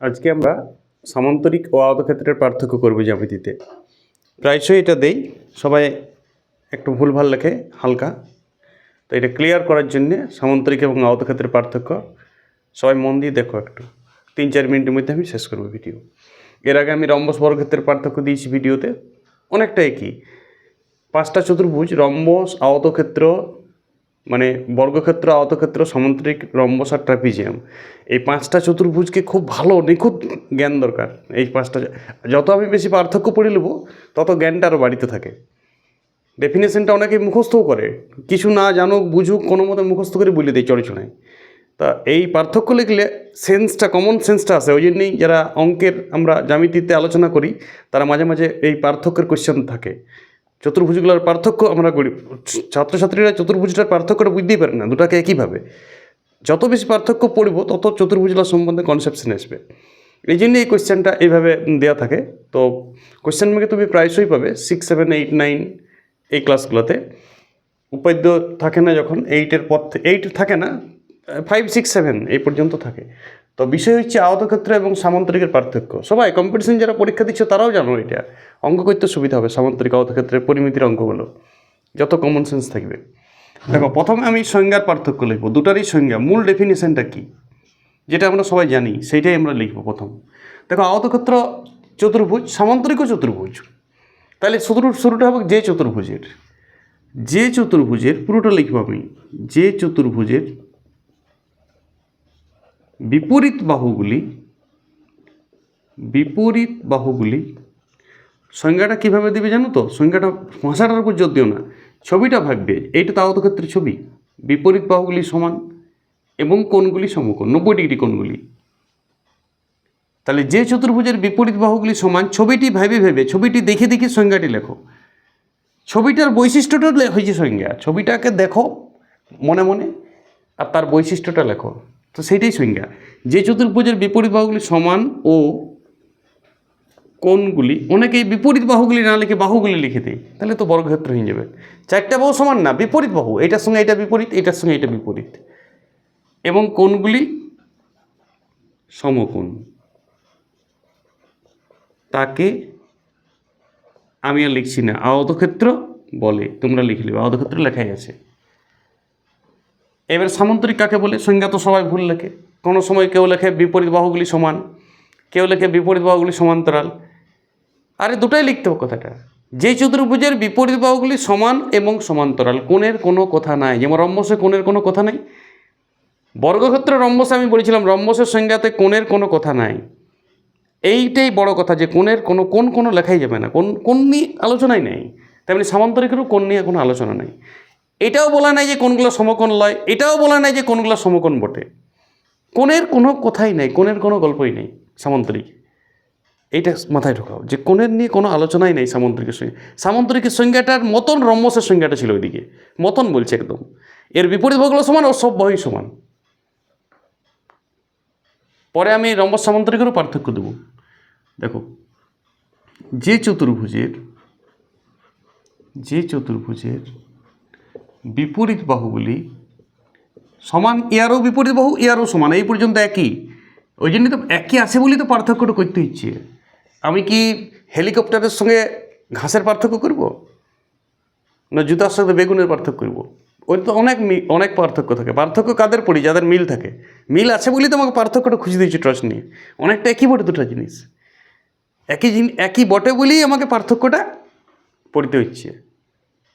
আজকে আমরা সামান্তরিক ও আয়তক্ষেত্রের পার্থক্য করব জ্যামিতিতে। প্রায়শই এটা দেই, সবাই একটু ভুলভাল লেখে, হালকা। তো এটা ক্লিয়ার করার জন্যে সামান্তরিক এবং আয়তক্ষেত্রের পার্থক্য, সবাই মন দিয়ে দেখো একটু। তিন চার মিনিটের মধ্যে আমি শেষ করব ভিডিও এর আগে আমি রম্বস বর্গক্ষেত্রের পার্থক্য দিয়েছি ভিডিওতে অনেকটা একই। পাঁচটা চতুর্ভুজ, রম্বস আয়তক্ষেত্র মানে বর্গক্ষেত্র, আয়তক্ষেত্র সামুদ্রিক রম্বস আর ট্রাপিজিয়াম। এই পাঁচটা চতুর্ভুজকে খুব ভালো, নিখুঁত জ্ঞান দরকার এই পাঁচটা। যত আমি বেশি পার্থক্য পড়ে নেব, তত জ্ঞানটা আরও বাড়িতে থাকে। ডেফিনেশনটা অনেকে মুখস্থও করে। কিছু না জানুক, বুঝুক, কোনো মতে মুখস্থ করে বলে দেয় চড়চড়ায় তা এই পার্থক্য লিখলে সেন্সটা কমন সেন্সটা আসে ওই জন্যই যারা অঙ্কের আমরা জ্যামিতিতে আলোচনা করি, তারা মাঝে মাঝে এই পার্থক্যের কোশ্চেন থাকে। চতুর্ভুজগুলোর পার্থক্য আমরা করি। ছাত্রছাত্রীরা চতুর্ভুজটার পার্থক্যটা বুঝতেই পারে না, দুটাকে একইভাবে যত বেশি পার্থক্য পড়ব, তত চতুর্ভুজগুলোর সম্বন্ধে কনসেপশন আসবে। এই জন্যই এই কোশ্চেনটা এইভাবে দেওয়া থাকে। তো কোশ্চেন ব্যাংকে তুমি প্রায়শই পাবে সিক্স সেভেন এইট নাইন এই ক্লাসগুলোতে উপাদ্য থাকে না যখন এইটের পর এইট থাকে না ফাইভ সিক্স সেভেন এই পর্যন্ত থাকে। তো বিষয় হচ্ছে আয়তক্ষেত্র এবং সামান্তরিকের পার্থক্য। সবাই কম্পিটিশন যারা পরীক্ষা দিচ্ছে তারাও জানো এটা। অঙ্ক করতে সুবিধা হবে সামান্তরিক আয়তক্ষেত্রের পরিমিতির অঙ্কগুলো। যত কমন সেন্স থাকবে। দেখো, প্রথমে আমি সংজ্ঞার পার্থক্য লিখব। দুটারই সংজ্ঞা। মূল ডেফিনেশনটা কী? যেটা আমরা সবাই জানি, সেইটাই আমরা লিখব প্রথম। দেখো আয়তক্ষেত্র চতুর্ভুজ, সামান্তরিকও চতুর্ভুজ। তাহলে শুরু শুরুটা হবে যে চতুর্ভুজের। যে চতুর্ভুজের, পুরোটা লিখব আমি। যে চতুর্ভুজের বিপরীত বাহুগুলি বিপরীত বাহুগুলি, সংজ্ঞাটা কীভাবে দেবে জানো তো? সংজ্ঞাটা ভাষাটার উপর জোর দিও না। ছবিটা ভাববে এইটা তাও তো আয়তক্ষেত্রের ছবি। বিপরীত বাহুগুলি সমান এবং কোনগুলি সমকোণ, নব্বই ডিগ্রি কোনগুলি তাহলে যে চতুর্ভুজের বিপরীত বাহুগুলি সমান, ছবিটি ভেবে ভেবে, ছবিটি দেখে দেখে সংজ্ঞাটি লেখো। ছবিটার বৈশিষ্ট্যটা হয়েছে সংজ্ঞা। ছবিটাকে দেখো মনে মনে, আর তার বৈশিষ্ট্যটা লেখো। তো সেইটাই সংজ্ঞা। যে চতুর্ভুজের বিপরীত বাহুগুলি সমান ও কোনগুলি অনেকে এই বিপরীত বাহুগুলি না লিখে বাহুগুলি লিখে দেয়, তাহলে তো বর্গক্ষেত্র হয়ে যাবে। চারটা বাহু সমান না, বিপরীত বাহু, এটার সঙ্গে এটা বিপরীত, এটার সঙ্গে এটা বিপরীত। এবং কোনগুলি সমকোণ। তাকে আমি আর লিখছি না আয়তক্ষেত্র বলে, তোমরা লিখে নেবে আয়তক্ষেত্র লেখাই আছে। এবার সামন্তরিক কাকে বলে? সংজ্ঞা তো সবাই ভুল লেখে। কোনো সময় কেউ লেখে বিপরীত বাহুগুলি সমান, কেউ লেখে বিপরীত বাহুগুলি সমান্তরাল। আরে দুটাই লিখতে হবে কথাটা। যে চতুর্ভুজের বিপরীত বাহুগুলি সমান এবং সমান্তরাল, কোণের কোনো কথা নাই। যেমন রম্বসে কোণের কোনো কথা নাই। বর্গক্ষেত্র রম্বসে আমি বলেছিলাম, রম্বসের সংজ্ঞাতে কোণের কোনো কথা নাই। এইটাই বড় কথা যে কোণের কোনো কোন কোনো লেখাই যাবে না। কোন কোন নিয়ে আলোচনাই নেই। তেমনি সামান্তরিকেরও কোন নিয়ে কোনো আলোচনা নেই। এটাও বলা নাই যে কোনগুলো সমকোণ লয়, এটাও বলা নাই যে কোনগুলো সমকোণ বটে। কোণের কোনো কথাই নেই, কোণের কোনো গল্পই নেই সামন্তরিক। এইটা মাথায় ঢোকাও, যে কোণের নিয়ে কোনো আলোচনাই নেই সামন্তরিকের সঙ্গে। সামন্তরিকের সংজ্ঞাটার মতন রম্বসের সংজ্ঞাটা ছিল ওইদিকে, মতন বলছে একদম। এর বিপরীত ভাগগুলো সমান ও সব বাহুই সমান। পরে আমি রম্বস সামন্তরিকেরও পার্থক্য দেব। দেখো, যে চতুর্ভুজের যে চতুর্ভুজের বিপরীত বাহুগুলি সমান ইয়ারও বিপরীত বাহু, ইয়ারও সমান, এই পর্যন্ত একই। ওই জন্যই তো একই আছে বলেই তো পার্থক্যটা করতে হচ্ছে। আমি কি হেলিকপ্টারের সঙ্গে ঘাসের পার্থক্য করব? না জুতার সঙ্গে বেগুনের পার্থক্য করব? ওই তো অনেক অনেক পার্থক্য থাকে। পার্থক্য কাদের পড়ি? যাদের মিল থাকে। মিল আছে বলেই তো আমাকে পার্থক্যটা খুঁজে দিয়েছে ট্রাস্ট নিয়ে। অনেকটা একই বটে দুটো জিনিস। একই জিনিস একই বটে বলেই আমাকে পার্থক্যটা পড়তে হচ্ছে।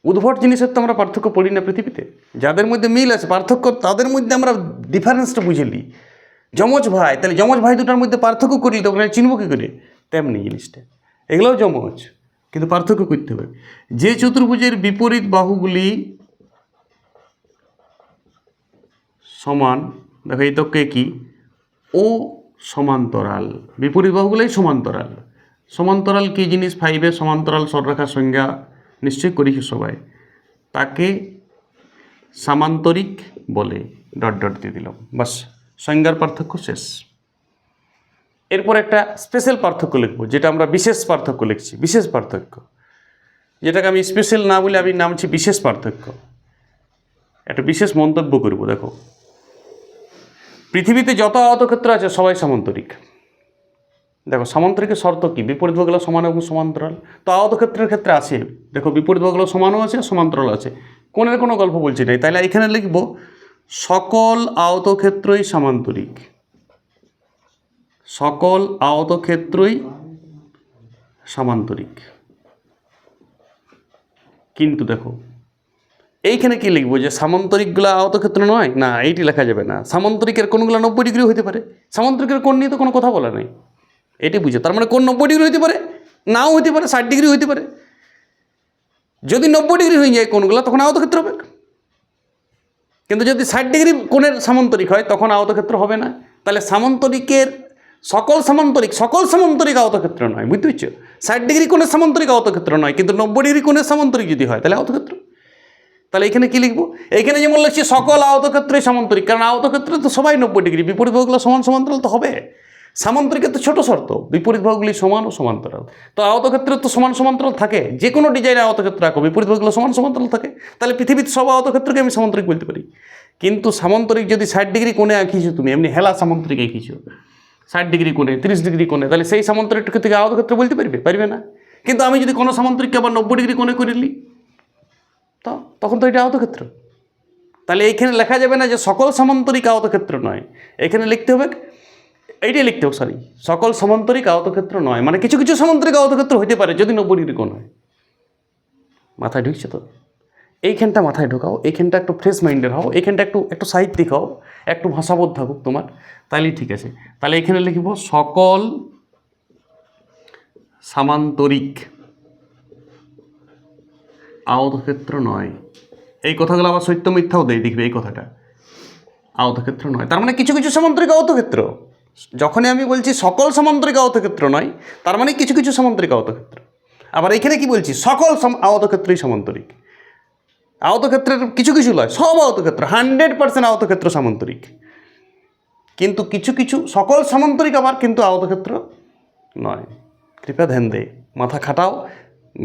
উদ্ভট জিনিসের তো আমরা পার্থক্য পড়ি না পৃথিবীতে। যাদের মধ্যে মিল আছে, পার্থক্য, তাদের মধ্যে আমরা ডিফারেন্সটা বুঝে নিই। যমজ ভাই, তাহলে যমজ ভাই দুটার মধ্যে পার্থক্য করলি তো ওখানে চিনব কী করে? তেমনি জিনিসটা। এগুলোও যমজ, কিন্তু পার্থক্য করতে হবে। যে চতুর্ভুজের বিপরীত বাহুগুলি সমান, দেখো এই তক্কে কি? ও সমান্তরাল। বিপরীত বাহুগুলোই সমান্তরাল। সমান্তরাল কী জিনিস? ফাইভে সমান্তরাল সররেখার সংজ্ঞা নিশ্চয়ই করেছি সবাই। তাকে সামান্তরিক বলে ডট ডট দিয়ে দিলাম। বাস, সংজ্ঞার পার্থক্য শেষ। এরপর একটা স্পেশাল পার্থক্য লিখব, যেটা আমরা বিশেষ পার্থক্য লিখছি, বিশেষ পার্থক্য। যেটাকে আমি স্পেশাল না বলে আমি নামছি বিশেষ পার্থক্য। একটা বিশেষ মন্তব্য করব, দেখো। পৃথিবীতে যত ক্ষেত্র আছে, সবাই সামান্তরিক। দেখো, সামান্তরিকের শর্ত কি? বিপরীত বগলা সমান এবং সমান্তরাল। তো আহত ক্ষেত্রের ক্ষেত্রে আছে। দেখো, বিপরীত বগলা সমানও আছে সমান্তরাল আছে। কোণের কোনো গল্প বলছি নাই। তাহলে এখানে লিখব, সকল আহত ক্ষেত্রই সামান্তরিক। সকল আহত ক্ষেত্রই সামান্তরিক। কিন্তু দেখো, এইখানে কি লিখব যে সামান্তরিকগুলো আয়তক্ষেত্র নয়? না, এইটি লেখা যাবে না। সামান্তরিকের কোনগুলো নব্বই ডিগ্রি হতে পারে? সামান্তরিকের কোন নিয়ে তো কোনো কথা বলা নেই। এটি বুঝে। তার মানে কোন নব্বই ডিগ্রি হতে পারে? নাও হতে পারে, ষাট ডিগ্রি হতে পারে। যদি নব্বই ডিগ্রি হয়ে যায় কোনগুলো, তখন আয়তক্ষেত্র হবে। কিন্তু যদি ষাট ডিগ্রি কোণের সামান্তরিক হয়, তখন আয়তক্ষেত্র হবে না। তাহলে সামান্তরিকের সকল সামান্তরিক সকল সামান্তরিক আয়তক্ষেত্র নয়, বুঝতে পারছ? ষাট ডিগ্রি কোণের সামান্তরিক আয়তক্ষেত্র নয়, কিন্তু নব্বই ডিগ্রি কোণের সামান্তরিক যদি হয়, তাহলে আয়তক্ষেত্র। তাহলে এখানে কী লিখব? এইখানে যেমন লিখছি, সকল আয়তক্ষেত্রই সামান্তরিক, কারণ আয়তক্ষেত্রে তো সবাই নব্বই ডিগ্রি, বিপরীত সমান সমান্তরাল তো হবে। সামান্তরিকের তো ছোট শর্ত, বিপরীত ভাগগুলি সমান ও সমান্তরাল। তো আয়তক্ষেত্রে তো সমান সমান্তরাল থাকে যে কোনো ডিজাইনে আয়তক্ষেত্র আঁকো বিপরীত ভাগগুলো সমান সমান্তরাল থাকে, তাহলে পৃথিবীতে সব আয়তক্ষেত্রকে আমি সামান্তরিক বলতে পারি। কিন্তু সামান্তরিক যদি ষাট ডিগ্রি কোণে আঁকিছো তুমি, এমনি হেলা সামান্তরিক আঁকিছো ষাট ডিগ্রি কোণে, তিরিশ ডিগ্রি কোণে, তাহলে সেই সামান্তরিকটাকে থেকে আয়তক্ষেত্র বলতে পারবে? পারবে না। কিন্তু আমি যদি কোনো সামান্তরিককে আবার নব্বই ডিগ্রি কোণে করে নিই, তো তখন তো এটা আয়তক্ষেত্র। তাহলে এইখানে লেখা যাবে না যে সকল সামান্তরিক আয়তক্ষেত্র নয়। এখানে লিখতে হবে এইটাই লিখতে হবে সরি সকল সামান্তরিক আয়তক্ষেত্র নয় মানে কিছু কিছু সামান্তরিক আয়তক্ষেত্র হতে পারে, যদি নব্বই ডিগ্রি কোণ হয়। মাথায় ঢুকছে তো? এইখানটা মাথায় ঢোকাও, এইখানটা একটু ফ্রেশ মাইন্ডের হও, এইখানটা একটু একটু সাহিত্যিক হও, একটু ভাষাবোধ থাকুক তোমার তাহলেই ঠিক আছে। তাহলে এখানে লিখব, সকল সামান্তরিক আয়তক্ষেত্র নয়। এই কথাগুলো আবার সত্য মিথ্যাও দেয়, দেখবে এই কথাটা। আয়তক্ষেত্র নয়, তার মানে কিছু কিছু সামান্তরিক আয়তক্ষেত্র। যখনই আমি বলছি সকল সামান্তরিক আয়তক্ষেত্র নয়, তার মানে কিছু কিছু সামান্তরিক আয়তক্ষেত্র আবার এখানে কি বলছি? সকল আয়তক্ষেত্রই সামান্তরিক। আয়তক্ষেত্রের কিছু কিছু নয় সব আয়তক্ষেত্র হান্ড্রেড পার্সেন্ট আয়তক্ষেত্র সামান্তরিক। কিন্তু কিছু কিছু, সকল সামান্তরিক আবার কিন্তু আয়তক্ষেত্র নয়। কৃপা ধ্যান দে, মাথা খাটাও,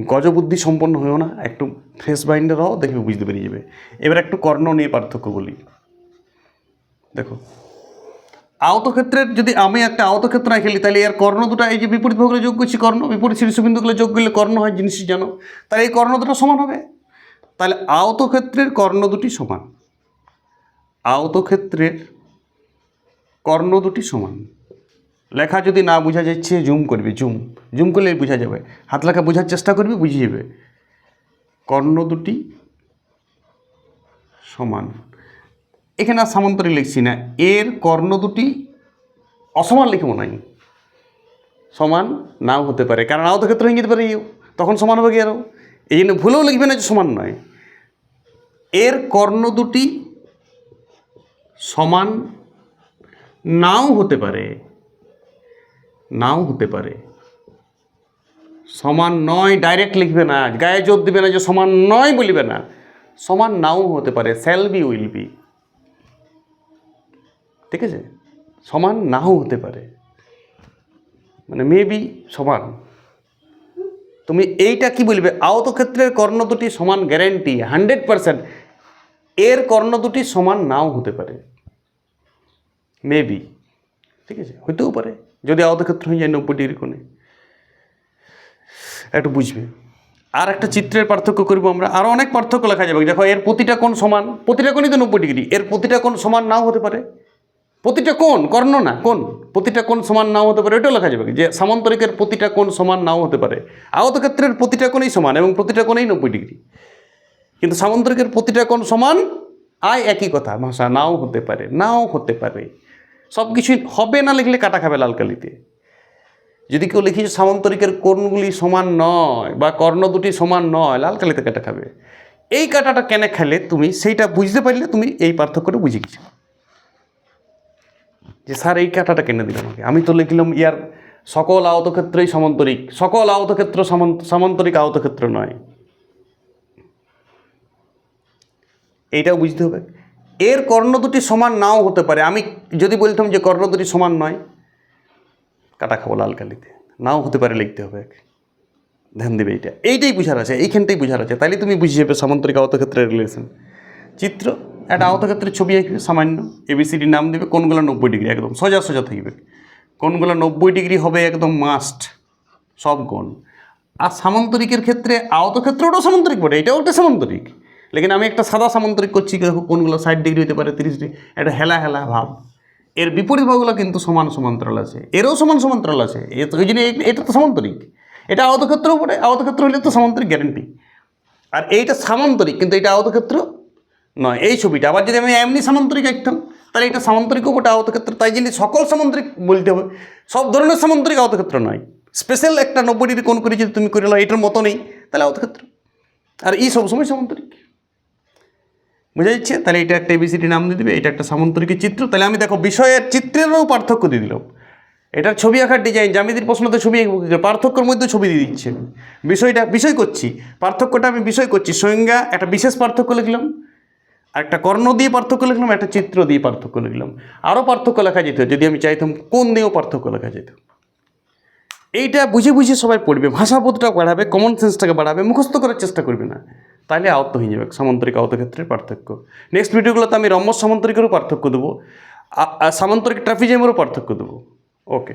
গজবুদ্ধি সম্পন্ন হয়েও না, একটু ফ্রেশ মাইন্ডের হও, দেখবে বুঝতে পেরে যাবে। এবার একটু কর্ণ নিয়ে পার্থক্য বলি। দেখো আয়তক্ষেত্রের যদি আমি একটা আয়তক্ষেত্র না খেলি, তাহলে এর কর্ণ দুটো এই যে বিপরীত ভাগগুলো যোগ করছি, কর্ণ, বিপরীত শীর্ষবিন্দুগুলো যোগ করলে কর্ণ হয় জিনিস জানো। তাহলে এই কর্ণ দুটো সমান হবে? তাহলে আয়তক্ষেত্রের কর্ণ দুটি সমান। আয়তক্ষেত্রের কর্ণ দুটি সমান। লেখা যদি না বোঝা যাচ্ছে জুম করবে, জুম। জুম করলে বোঝা যাবে। হাত লেখা বোঝার চেষ্টা করবি, বুঝে যাবে। কর্ণ দুটি সমান। এখানে আর সামান্তরিক লিখছি না। এর কর্ণ দুটি অসমান লিখব নাই সমান নাও হতে পারে। কারণ আও তো ক্ষেত্রে যেতে পারে ইউ। তখন সমান হবে আরও এই জন্য ভুলেও লিখবে না যে সমান নয়। এর কর্ণ দুটি সমান নাও হতে পারে। নাও হতে পারে। সমান নয় ডাইরেক্ট লিখবে না। গায়ে জোর দিবে না যে সমান নয় বলিবে না। সমান নাও হতে পারে। Shall be will be. ঠিক আছে? সমান নাও হতে পারে। মানে মেবি সমান। তুমি এইটা কি বলবে? আয়তক্ষেত্রের কর্ণ দুটি সমান গ্যারেন্টি হান্ড্রেড পারসেন্ট এর কর্ণ দুটি সমান নাও হতে পারে। মেবি ঠিক আছে? হইতেও পারে। যদি আয়তক্ষেত্র হয়ে যায় নব্বই ডিগ্রি কোণে। একটু বুঝবে। আর একটা চিত্রের পার্থক্য করব আমরা। আরও অনেক পার্থক্য লেখা যাবে। দেখো, এর প্রতিটা কোণ সমান। প্রতিটা কোণই তো নব্বই ডিগ্রি। এর প্রতিটা কোণ সমান নাও হতে পারে। প্রতিটা কোণ, কর্ণ না, কোণ, প্রতিটা কোণ সমান নাও হতে পারে, এটাও লেখা যাবে যে সামান্তরিকের প্রতিটা কোণ সমান নাও হতে পারে। আয়তক্ষেত্রের প্রতিটা কোণই সমান এবং প্রতিটা কোণেই নব্বই ডিগ্রি। কিন্তু সামান্তরিকের প্রতিটা কোণ সমান, আয় একই কথা, ভাষা, নাও হতে পারে, নাও হতে পারে। সব কিছুই হবে না লিখলে কাটা খাবে লাল কালিতে। যদি কেউ লিখি সামান্তরিকের কোণগুলি সমান নয় বা কর্ণ দুটি সমান নয়, লাল কালিতে কাটা খাবে। এই কাটাটা কেন খেলে তুমি? সেইটা বুঝতে পারলে তুমি এই পার্থক্যটা বুঝে গেছো। যে স্যার, এই কাটাটা কেনে দিল আমাকে। আমি তো লিখলাম, ইয়ার সকল আয়তক্ষেত্রই সমান্তরিক। সকল আয়তক্ষেত্র সামান- সামান্তরিক আয়তক্ষেত্র নয়। এইটাও বুঝতে হবে। এর কর্ণ দুটি সমান নাও হতে পারে। আমি যদি বলতাম যে কর্ণ দুটি সমান নয়, কাটা খাব লাল কালিতে। নাও হতে পারে লিখতে হবে ধ্যান দেবে এইটা। এইটাই বুঝার আছে, এইখানটাই বুঝার আছে। তাইলে তুমি বুঝে যাবে সামান্তরিক আয়তক্ষেত্রের রিলেশন চিত্র একটা আয়তক্ষেত্রের ছবি আঁকবে সামান্য এবিসিডি নাম দেবে, কোনগুলো নব্বই ডিগ্রি, একদম সোজা সোজা থাকবে। কোনগুলো নব্বই ডিগ্রি হবে, একদম মাস্ট সব কোণ। আর সামান্তরিকের ক্ষেত্রে আয়তক্ষেত্রটাও সামান্তরিক বটে, এটাও একটা সামান্তরিক। লেকিন আমি একটা সাদা সামান্তরিক করছি, দেখো কোনগুলো ষাট ডিগ্রি হতে পারে, তিরিশ ডিগ্রি, একটা হেলা হেলা ভাব। এর বিপরীত ভাগগুলো কিন্তু সমান সমান্তরাল আছে, এরও সমান সমান্তরাল আছে ওই জন্য এটা তো সামান্তরিক। এটা আয়তক্ষেত্র বটে, আয়তক্ষেত্র হলে তো সামান্তরিক গ্যারেন্টি আর এইটা সামান্তরিক, কিন্তু এটা আয়তক্ষেত্র নয়, এই ছবিটা। আবার যদি আমি এমনি সামান্তরিক আঁকতাম, তাহলে এটা সামান্তরিকও বটে আয়তক্ষেত্র তাই জন্য সকল সামান্তরিক বলতে হবে। সব ধরনের সামান্তরিক আয়তক্ষেত্র নয়। স্পেশাল একটা নব্বই ডিগ্রি কোণ করে যদি তুমি করে নাও, এটার মতো নেই, তাহলে আয়তক্ষেত্র আর এই সবসময় সামান্তরিক। বোঝা যাচ্ছে? তাহলে এটা একটা এবিসিডি নাম দিয়ে দেবে, এটা একটা সামান্তরিকের চিত্র। তাহলে আমি দেখো, বিষয়ের চিত্রেরও পার্থক্য দিয়ে দিলাম। এটার ছবি আঁকার ডিজাইন জ্যামিতির প্রশ্নতে ছবি পার্থক্যের মধ্যে ছবি দিয়ে দিচ্ছে। বিষয়টা, বিষয় করছি। পার্থক্যটা আমি বিষয় করছি। সংজ্ঞা, একটা বিশেষ পার্থক্য লিখলাম। আর একটা কর্ণ দিয়ে পার্থক্য লিখলাম, একটা চিত্র দিয়ে পার্থক্য লিখলাম। আরও পার্থক্য লেখা যেত, যদি আমি চাইতাম কোন দিয়েও পার্থক্য লেখা যেত। এইটা বুঝে বুঝে সবাই পড়বে ভাষাবোধটা বাড়াবে কমন সেন্সটাকে বাড়াবে, মুখস্থ করার চেষ্টা করবে না। তাহলে আওত্ত হয়ে যাবে, সামান্তরিক আওত ক্ষেত্রের পার্থক্য। নেক্সট ভিডিওগুলোতে আমি রম্য সামান্তরিকেরও পার্থক্য দেবো সামান্তরিক ট্রাফিজিয়ামেরও পার্থক্য দেবো। ওকে